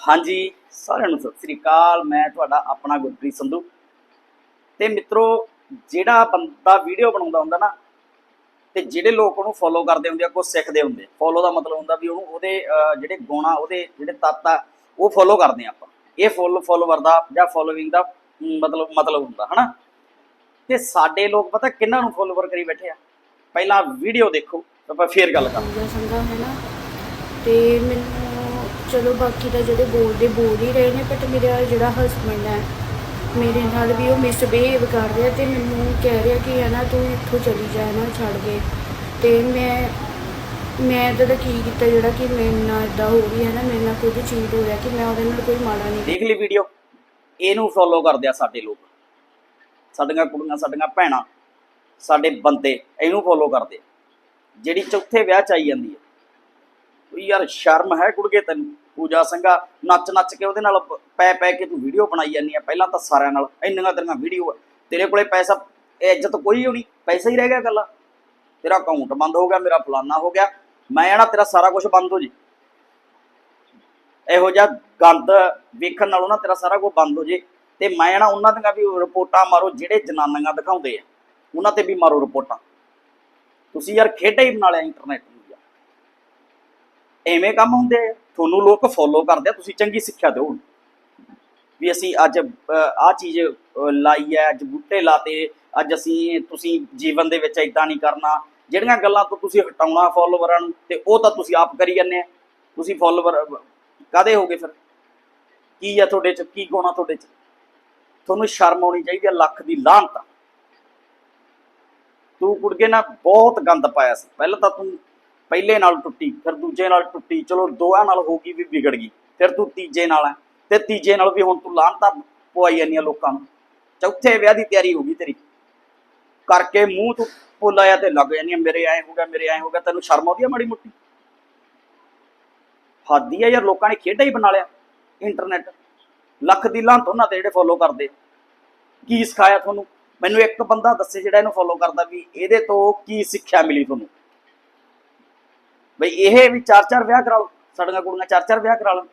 ਹਾਂਜੀ, ਸਾਰਿਆਂ ਨੂੰ ਸਤਿ ਸ੍ਰੀ ਅਕਾਲ। ਮੈਂ ਤੁਹਾਡਾ ਆਪਣਾ ਗੁਰਪ੍ਰੀਤ ਸੰਧੂ। ਤੇ ਮਿੱਤਰੋ, ਜਿਹੜਾ ਬੰਦਾ ਵੀਡੀਓ ਬਣਾਉਂਦਾ ਹੁੰਦਾ ਨਾ, ਤੇ ਜਿਹੜੇ ਲੋਕ ਉਹਨੂੰ ਫੋਲੋ ਕਰਦੇ ਹੁੰਦੇ ਆ ਕੁਝ ਸਿੱਖਦੇ ਹੁੰਦੇ ਫੋਲੋ ਦਾ ਮਤਲਬ ਹੁੰਦਾ ਵੀ ਉਹਨੂੰ ਉਹਦੇ ਜਿਹੜੇ ਗੁਣ, ਉਹਦੇ ਜਿਹੜੇ ਤੱਤ ਆ, ਉਹ ਫੋਲੋ ਕਰਦੇ ਆ ਆਪਾਂ। ਇਹ ਫੋਲੋ ਫੋਲੋਵਰ ਦਾ ਜਾਂ ਫੋਲੋਇੰਗ ਦਾ ਮਤਲਬ ਮਤਲਬ ਹੁੰਦਾ, ਹਨਾ? ਤੇ ਸਾਡੇ ਲੋਕ ਪਤਾ ਕਿੰਨਾਂ ਨੂੰ ਫੋਲੋਵਰ ਕਰੀ ਬੈਠੇ ਆ? ਪਹਿਲਾਂ ਵੀਡੀਓ ਦੇਖੋ, ਆਪਾਂ ਫੇਰ ਗੱਲ ਕਰਾਂਗੇ। ਸੰਗਾ ਹੈ ਨਾ, ਤੇ ਮੈਨੂੰ ਚਲੋ ਬਾਕੀ ਦਾ ਜਿਹੜੇ ਬੋਲਦੇ ਬੋਲ ਹੀ ਰਹੇ ਨੇ ਬਟ ਮੇਰਾ ਜਿਹੜਾ ਹਸਬੰਡ ਹੈ, ਮੇਰੇ ਨਾਲ ਵੀ ਉਹ ਮਿਸਬਿਹੇਵ ਕਰ ਰਿਹਾ ਤੇ ਮੈਨੂੰ ਕਹਿ ਰਿਹਾ ਕਿ ਹੈ ਨਾ ਤੂੰ ਇੱਥੋਂ ਚਲੀ ਜਾ ਨਾ ਛੱਡ ਕੇ। ਤੇ ਮੈਂ ਮੈਂ ਤਾਂ ਕੀ ਕੀਤਾ ਜਿਹੜਾ ਕਿ ਮੇਰੇ ਨਾਲ ਇਦਾਂ ਹੋ ਰਹੀ ਹੈ ਨਾ ਮੇਰੇ ਨਾਲ ਕੁਝ ਚੀਜ਼ ਹੋ ਰਿਹਾ ਕਿ ਮੈਂ ਉਹਦੇ ਨਾਲ ਕੋਈ ਮਾੜਾ ਨਹੀਂ ਦੇਖ ਲਈ ਵੀਡੀਓ ਇਹਨੂੰ ਫੋਲੋ ਕਰਦੇ ਆ ਸਾਡੇ ਲੋਕ। ਸਾਡੀਆਂ ਕੁੜੀਆਂ, ਸਾਡੀਆਂ ਭੈਣਾਂ, ਸਾਡੇ ਬੰਦੇ, ਇਹਨੂੰ ਫੋਲੋ ਕਰਦੇ ਜਿਹੜੀ ਚੌਥੇ ਵਿਆਹ ਚ ਆਈ ਜਾਂਦੀ ਹੈ ਯਾਰ ਸ਼ਰਮ ਹੈ ਕੁੜਗੇ ਤੈਨੂੰ, ਪੂਜਾ ਸਿੰਘਾ, ਨੱਚ ਨੱਚ ਕੇ ਉਹਦੇ ਨਾਲ ਪੈ ਪੈ ਕੇ ਤੂੰ ਵੀਡੀਓ ਬਣਾਈ ਜਾਂਦੀ ਆ, ਪਹਿਲਾਂ ਤਾਂ ਸਾਰਿਆਂ ਨਾਲ, ਇੰਨੀਆਂ ਤੇਰੀਆਂ ਵੀਡੀਓ ਤੇਰੇ ਕੋਲੇ ਪੈਸਾ, ਇੱਜ਼ਤ ਕੋਈ ਹੋਣੀ, ਪੈਸਾ ਹੀ ਰਹਿ ਗਿਆ ਗੱਲਾਂ ਤੇਰਾ ਅਕਾਊਂਟ ਬੰਦ ਹੋ ਗਿਆ, ਮੇਰਾ ਫਲਾਨਾ ਹੋ ਗਿਆ। ਮੈਂ ਆਣਾ, ਤੇਰਾ ਸਾਰਾ ਕੁਝ ਬੰਦ ਹੋ ਜੇ। ਇਹੋ ਜਿਹਾ ਗੰਦ ਵੇਖਣ ਨਾਲੋਂ ਨਾ ਤੇਰਾ ਸਾਰਾ ਕੁਝ ਬੰਦ ਹੋ ਜੇ। ਤੇ ਮੈਂ ਨਾ ਉਹਨਾਂ ਦੀਆਂ ਵੀ ਰਿਪੋਰਟਾਂ ਮਾਰੋ, ਜਿਹੜੇ ਜਨਾਨੀਆਂ ਦਿਖਾਉਂਦੇ ਆ। ਉਹਨਾਂ ਤੇ ਵੀ ਮਾਰੋ ਰਿਪੋਰਟਾਂ। ਤੁਸੀਂ ਯਾਰ ਖੇਡਾ ਹੀ ਬਣਾ ਲਿਆ ਇੰਟਰਨੈਟ ਐਵੇਂ ਕੰਮ ਹੁੰਦੇ ਆ। ਤੁਹਾਨੂੰ ਲੋਕ ਫੋਲੋ ਕਰਦੇ ਆ, ਤੁਸੀਂ ਚੰਗੀ ਸਿੱਖਿਆ ਦਿਓ ਵੀ ਅਸੀਂ ਅੱਜ ਆ ਚੀਜ਼ ਲਾਈ ਹੈ, ਅੱਜ ਬੂਟੇ ਲਾਤੇ, ਅੱਜ ਅਸੀਂ ਤੁਸੀਂ ਜੀਵਨ ਦੇ ਵਿੱਚ ਇਦਾਂ ਨਹੀਂ ਕਰਨਾ। ਜਿਹੜੀਆਂ ਗੱਲਾਂ ਤੋਂ ਤੁਸੀਂ ਹਟਾਉਣਾ ਫੋਲੋਵਰਾਂ ਨੂੰ, ਤੇ ਉਹ ਤਾਂ ਤੁਸੀਂ ਆਪ ਕਰੀ ਜਾਂਦੇ ਆ। ਤੁਸੀਂ ਫੋਲੋਵਰ ਕਾਦੇ ਹੋਗੇ ਫਿਰ? ਕੀ ਆ ਤੁਹਾਡੇ ਚ, ਕੀ ਗੁਣਾ ਤੁਹਾਡੇ ਚ? ਤੁਹਾਨੂੰ ਸ਼ਰਮ ਆਉਣੀ ਚਾਹੀਦੀ ਆ, ਲੱਖ ਦੀ ਲਾਹਨਤ ਤੂੰ ਕੁੜਗੇ ਨਾ ਬਹੁਤ ਗੰਦ ਪਾਇਆ ਸੀ। ਪਹਿਲਾਂ ਤਾਂ ਤੂੰ ਪਹਿਲੇ ਨਾਲ ਟੁੱਟੀ, ਫਿਰ ਦੂਜੇ ਨਾਲ ਟੁੱਟੀ, ਚਲੋ ਦੋਆਂ ਨਾਲ ਹੋ ਗਈ ਵੀ ਵਿਗੜ ਗਈ, ਫਿਰ ਤੂੰ ਤੀਜੇ ਨਾਲ ਹੈ, ਤੇ ਤੀਜੇ ਨਾਲ ਵੀ ਹੁਣ ਤੂੰ ਲਾਹਨਤਾਂ ਪਵਾਈ ਜਾਂਦੀਆਂ ਲੋਕਾਂ ਨੂੰ। ਚੌਥੇ ਵਿਆਹ ਦੀ ਤਿਆਰੀ ਹੋ ਗਈ ਤੇਰੀ। ਕਰਕੇ ਮੂੰਹ ਤੂੰ ਪੋਲਾਇਆ ਤੇ ਲੱਗ ਜਾਂਦੀਆਂ ਮੇਰੇ ਐ ਹੋ ਗਿਆ, ਮੇਰੇ ਐ ਹੋ ਗਿਆ, ਤੈਨੂੰ ਸ਼ਰਮ ਆਉਂਦੀ ਆ ਮਾੜੀ ਮੁੱਟੀ? ਹਾਦੀ ਆ ਯਾਰ, ਲੋਕਾਂ ਨੇ ਖੇਡਾ ਹੀ ਬਣਾ ਲਿਆ ਇੰਟਰਨੈਟ ਲੱਖ ਦੀ ਲਾਂਤ ਉਹਨਾਂ ਤੇ ਜਿਹੜੇ ਫੋਲੋ ਕਰਦੇ। ਕੀ ਸਿਖਾਇਆ ਤੁਹਾਨੂੰ? ਮੈਨੂੰ ਇੱਕ ਬੰਦਾ ਦੱਸੇ ਜਿਹੜਾ ਇਹਨੂੰ ਫੋਲੋ ਕਰਦਾ ਵੀ ਇਹਦੇ ਤੋਂ ਕੀ ਸਿੱਖਿਆ ਮਿਲੀ ਤੁਹਾਨੂੰ? ਬਈ ਇਹ ਵੀ ਚਾਰ ਚਾਰ ਵਿਆਹ ਕਰਾ ਲਓ, ਸਾਡੀਆਂ ਕੁੜੀਆਂ ਚਾਰ ਚਾਰ ਵਿਆਹ ਕਰਾ ਲਓ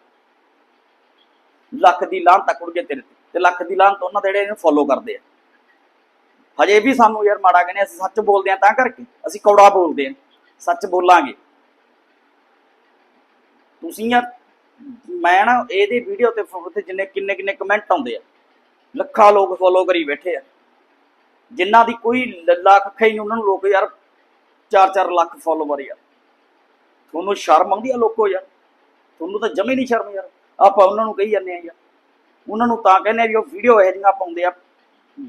ਲੱਖ ਦੀ ਲਾਂਤ ਤੱਕ ਉੜਗੇ ਤੇਰੇ ਤੇ ਲੱਖ ਦੀ ਲਾਂਤ ਉਹਨਾਂ ਦੇ ਜਿਹੜੇ ਇਹਨੂੰ ਫੋਲੋ ਕਰਦੇ ਆ। ਹਜੇ ਵੀ ਸਾਨੂੰ ਯਾਰ ਮਾੜਾ ਕਹਿੰਦੇ ਅਸੀਂ ਸੱਚ ਬੋਲਦੇ ਆ ਤਾਂ ਕਰਕੇ, ਅਸੀਂ ਕੌੜਾ ਬੋਲਦੇ ਆ, ਸੱਚ ਬੋਲਾਂਗੇ। ਤੁਸੀਂ ਯਾਰ, ਮੈਂ ਨਾ ਇਹਦੇ ਵੀਡੀਓ ਤੇ ਤੇ ਜਿੰਨੇ ਕਿੰਨੇ ਕਿੰਨੇ ਕਮੈਂਟ ਆਉਂਦੇ ਆ, ਲੱਖਾਂ ਲੋਕ ਫੋਲੋ ਕਰੀ ਬੈਠੇ ਆ। ਜਿਨ੍ਹਾਂ ਦੀ ਕੋਈ ਲੱਖ ਕੱਖਾ ਉਹਨਾਂ ਨੂੰ ਲੋਕ ਯਾਰ 4-4 ਲੱਖ ਫੋਲੋਵਰ ਯਾਰ ਤੁਹਾਨੂੰ ਸ਼ਰਮ ਆਉਂਦੀ ਆ ਲੋਕੋ ਯਾਰ? ਤੁਹਾਨੂੰ ਤਾਂ ਜਮੇ ਨਹੀਂ ਸ਼ਰਮ ਯਾਰ। ਆਪਾਂ ਉਹਨਾਂ ਨੂੰ ਕਹੀ ਜਾਂਦੇ ਆ ਯਾਰ। ਉਹਨਾਂ ਨੂੰ ਤਾਂ ਕਹਿੰਦੇ ਆ ਵੀ ਉਹ ਵੀਡੀਓ ਇਹ ਜਿਹੀਆਂ ਪਾਉਂਦੇ ਆ,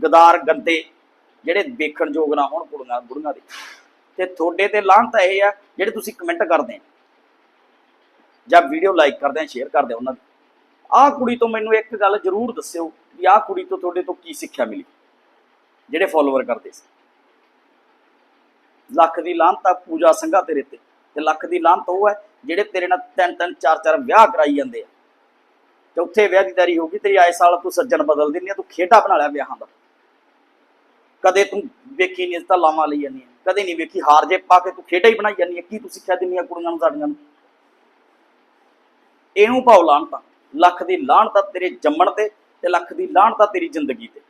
ਗਦਾਰ ਗੰਦੇ, ਜਿਹੜੇ ਵੇਖਣ ਯੋਗ ਨਾ ਹੋਣ ਕੁੜੀਆਂ ਬੁੜੀਆਂ ਦੇ। ਤੇ ਤੁਹਾਡੇ ਤੇ ਲਾਹਨਤ ਇਹ ਆ, ਜਿਹੜੇ ਤੁਸੀਂ ਕਮੈਂਟ ਕਰਦੇ ਆ। ਜਾਂ ਵੀਡੀਓ ਲਾਈਕ ਕਰਦੇ ਆ ਸ਼ੇਅਰ ਕਰਦੇ ਆ ਉਹਨਾਂ ਦੀ। ਆਹ ਕੁੜੀ ਤੋਂ ਮੈਨੂੰ ਇੱਕ ਗੱਲ ਜ਼ਰੂਰ ਦੱਸਿਓ ਵੀ ਆਹ ਕੁੜੀ ਤੋਂ ਤੁਹਾਡੇ ਤੋਂ ਕੀ ਸਿੱਖਿਆ ਮਿਲੀ? ਜਿਹੜੇ ਫੋਲੋਵਰ ਕਰਦੇ ਸੀ। ਲੱਖ ਦੀ ਲਾਹਨਤ ਪੂਜਾ ਸੰਘਾ ਤੇਰੇ ਤੇ। ਤੇ ਲੱਖ ਦੀ ਲਾਹਨਤ ਉਹ ਹੈ ਜਿਹੜੇ ਤੇਰੇ ਨਾਲ ਤਿੰਨ ਤਿੰਨ, ਚਾਰ ਚਾਰ ਵਿਆਹ ਕਰਾਈ ਜਾਂਦੇ ਆ। ਚੌਥੇ ਵਿਆਹ ਦੀ ਤਿਆਰੀ ਹੋ ਗਈ ਤੇਰੀ ਆਏ ਸਾਲ ਤੂੰ ਸੱਜਣ ਬਦਲ ਦਿੰਦੀ ਆ, ਤੂੰ ਖੇਡਾ ਬਣਾ ਲਿਆ ਵਿਆਹਾਂ ਦਾ। ਕਦੇ ਤੂੰ ਵੇਖੀ ਨਹੀਂ, ਤਾਂ ਲਾਵਾਂ ਲਈ ਜਾਂਦੀ ਆ। ਕਦੇ ਨਹੀਂ ਵੇਖੀ, ਹਾਰ ਜੇ ਪਾ ਕੇ ਤੂੰ ਖੇਡਾ ਹੀ ਬਣਾਈ ਜਾਂਦੀ ਆ, ਕੀ ਤੂੰ ਸਿੱਖਿਆ ਦਿੰਦੀ ਆ ਕੁੜੀਆਂ ਨੂੰ, ਸਾਡੀਆਂ ਨੂੰ? ਇਹਨੂੰ ਪਾਉ ਲਾਹਨਤਾਂ, ਲੱਖ ਦੀ ਲਾਹਨਤ ਤੇਰੇ ਜੰਮਣ ਤੇ ਤੇ ਲੱਖ ਦੀ ਲਾਹਨਤ ਤੇਰੀ ਜ਼ਿੰਦਗੀ ਤੇ।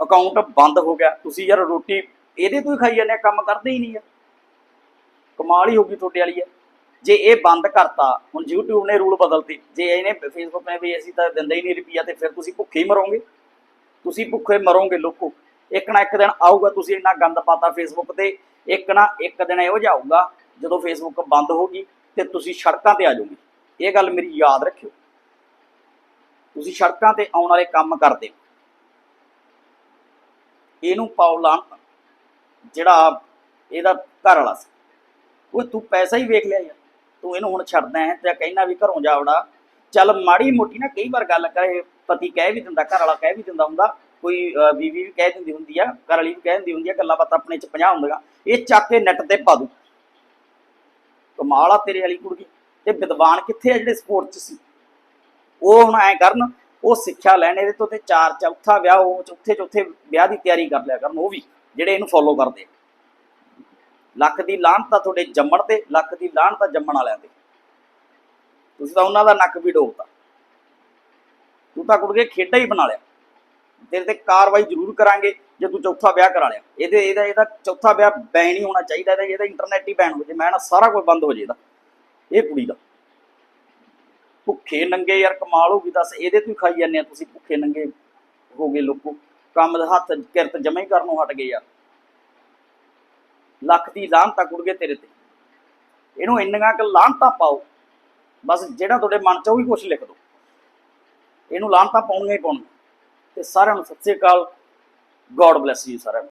ਅਕਾਊਂਟ ਬੰਦ ਹੋ ਗਿਆ, ਤੁਸੀਂ ਯਾਰ ਰੋਟੀ, ਇਹਦੇ ਤੋਂ ਹੀ ਖਾਈ ਜਾਂਦੇ ਆ, ਕੰਮ ਕਰਦੇ ਹੀ ਨਹੀਂ ਆ। ਕਮਾਲ ਹੀ ਹੋ ਗਈ ਤੁਹਾਡੇ ਵਾਲੀ ਹੈ। ਜੇ ਇਹ ਬੰਦ ਕਰਤਾ, ਹੁਣ YouTube ਨੇ ਰੂਲ ਬਦਲਤੇ, ਜੇ ਇਹਨੇ Facebook ਨੇ ਵੀ ਅਸੀਂ ਤਾਂ ਦਿੰਦੇ ਹੀ ਨਹੀਂ ਰੁਪਈਆ, ਤੇ ਫਿਰ ਤੁਸੀਂ ਭੁੱਖੇ ਹੀ ਮਰੋਗੇ। ਤੁਸੀਂ ਭੁੱਖੇ ਮਰੋਗੇ ਲੋਕੋ। ਇੱਕ ਨਾ ਇੱਕ ਦਿਨ ਆਊਗਾ, ਤੁਸੀਂ ਇੰਨਾ ਗੰਦ ਪਾਤਾ Facebook ਤੇ, ਇੱਕ ਨਾ ਇੱਕ ਦਿਨ ਇਹੋ ਜਿਹਾ ਆਊਗਾ, ਜਦੋਂ Facebook ਬੰਦ ਹੋਗੀ ਤੇ ਤੁਸੀਂ ਸੜਕਾਂ ਤੇ ਆ ਜਾਓਗੇ। ਇਹ ਗੱਲ ਮੇਰੀ ਯਾਦ ਰੱਖਿਓ। ਤੁਸੀਂ ਸੜਕਾਂ ਤੇ ਆਉਣ ਵਾਲੇ ਕੰਮ ਕਰਦੇ ਇਹਨੂੰ ਪਾਓ ਲਾਂਤ ਜਿਹੜਾ ਇਹਦਾ ਘਰ ਵਾਲਾ ਸੀ। ਉਹ ਤੂੰ ਪੈਸਾ ਹੀ ਵੇਖ ਲਿਆ ਯਾਰ। ਤੂੰ ਇਹਨੂੰ ਹੁਣ ਛੱਡਦਾ ਹੈ, ਤੇ ਕਹਿਣਾ ਵੀ ਘਰੋਂ ਜਾ ਵੜਾ। ਚੱਲ ਮਾੜੀ ਮੋਟੀ ਨਾ ਕਈ ਵਾਰ ਗੱਲ ਕਰੇ, ਪਤੀ ਕਹਿ ਵੀ ਦਿੰਦਾ ਘਰ ਵਾਲਾ ਕਹਿ ਵੀ ਦਿੰਦਾ ਹੁੰਦਾ। ਕੋਈ ਬੀਵੀ ਵੀ ਕਹਿ ਦਿੰਦੀ ਹੁੰਦੀ ਆ ਘਰ ਵਾਲੀ ਵੀ ਕਹਿ ਦਿੰਦੀ ਹੁੰਦੀ ਆ, ਗੱਲਾਂ ਬਾਤਾਂ ਆਪਣੇ ਚ 50 ਹੁੰਦੀਆਂ। ਇਹ ਚੱਕ ਕੇ ਨੈਟ ਤੇ ਪਾ ਦੂ ਕਮਾਲ ਆ ਤੇਰੇ ਵਾਲੀ ਕੁੜੀ ਤੇ ਵਿਦਵਾਨ ਕਿੱਥੇ ਆ ਜਿਹੜੇ ਸਪੋਰਟ ਚ ਸੀ? ਉਹ ਹੁਣ ਐ ਕਰਨ, ਉਹ ਸਿੱਖਿਆ ਲੈਣ, ਇਹਦੇ ਤੋਂ ਤੇ ਚਾਰ ਚੌਥਾ ਵਿਆਹ, ਉਹ ਚੌਥੇ ਚੌਥੇ ਵਿਆਹ ਦੀ ਤਿਆਰੀ ਕਰ ਲਿਆ ਕਰਨ, ਉਹ ਵੀ, ਜਿਹੜੇ ਇਹਨੂੰ ਫੋਲੋ ਕਰਦੇ ਲੱਖ ਦੀ ਲਾਹਨਤ ਤਾਂ ਤੁਹਾਡੇ ਜੰਮਣ ਤੇ, ਲੱਖ ਦੀ ਲਾਹਨਤ ਤਾਂ ਜੰਮਣ ਵਾਲਿਆਂ ਤੇ। ਤੁਸੀਂ ਤਾਂ ਉਹਨਾਂ ਦਾ ਨੱਕ ਵੀ ਡੋਬਤਾ ਤੂੰ ਤਾਂ ਕੁੜ ਕੇ ਖੇਡਾ ਹੀ ਬਣਾ ਲਿਆ। ਤੇਰੇ ਤੇ ਕਾਰਵਾਈ ਜ਼ਰੂਰ ਕਰਾਂਗੇ, ਜੇ ਤੂੰ ਚੌਥਾ ਵਿਆਹ ਕਰਾ ਲਿਆ। ਇਹਦੇ, ਇਹਦਾ ਇਹਦਾ ਚੌਥਾ ਵਿਆਹ ਬੈਨ ਹੀ ਹੋਣਾ ਚਾਹੀਦਾ, ਇਹਦਾ ਇਹਦਾ ਇੰਟਰਨੈਟ ਹੀ ਬੈਨ ਹੋ ਜੇ। ਮੈਂ ਨਾ ਸਾਰਾ ਕੁਝ ਬੰਦ ਹੋ ਜੇ ਇਹਦਾ। ਇਹ ਕੁੜੀ ਦਾ। ਭੁੱਖੇ ਨੰਗੇ ਯਾਰ, ਕਮਾਲ ਹੋ ਗਈ ਦੱਸ। ਇਹਦੇ ਤੋਂ ਹੀ ਖਾਈ ਜਾਂਦੇ ਆ ਤੁਸੀਂ, ਭੁੱਖੇ ਨੰਗੇ ਹੋ ਗਏ ਲੋਕੋ। ਕੰਮ ਦੇ ਹੱਥ ਕਿਰਤ ਜਮਾ ਹੀ ਕਰਨੋਂ ਹਟ ਗਏ ਯਾਰ। ਲੱਖ ਦੀ ਲਾਹਨਤਾ ਕੁੜ ਗਏ ਤੇਰੇ ਤੇ। ਇਹਨੂੰ ਇੰਨੀਆਂ ਕਿ ਲਾਹਨਤਾ ਪਾਓ। ਬਸ ਜਿਹੜਾ ਤੁਹਾਡੇ ਮਨ ਚ ਉਹ ਹੀ ਕੁਛ ਲਿਖ ਦਿਓ। ਇਹਨੂੰ ਲਾਹਨਤਾਂ ਪਾਉਣੀਆਂ ਹੀ ਪਾਉਣੀਆਂ। ਤੇ ਸਾਰਿਆਂ ਨੂੰ ਸਤਿ ਸ੍ਰੀ ਅਕਾਲ। ਗੋਡ ਬlesਸ ਯੂ ਸਾਰਿਆਂ ਨੂੰ।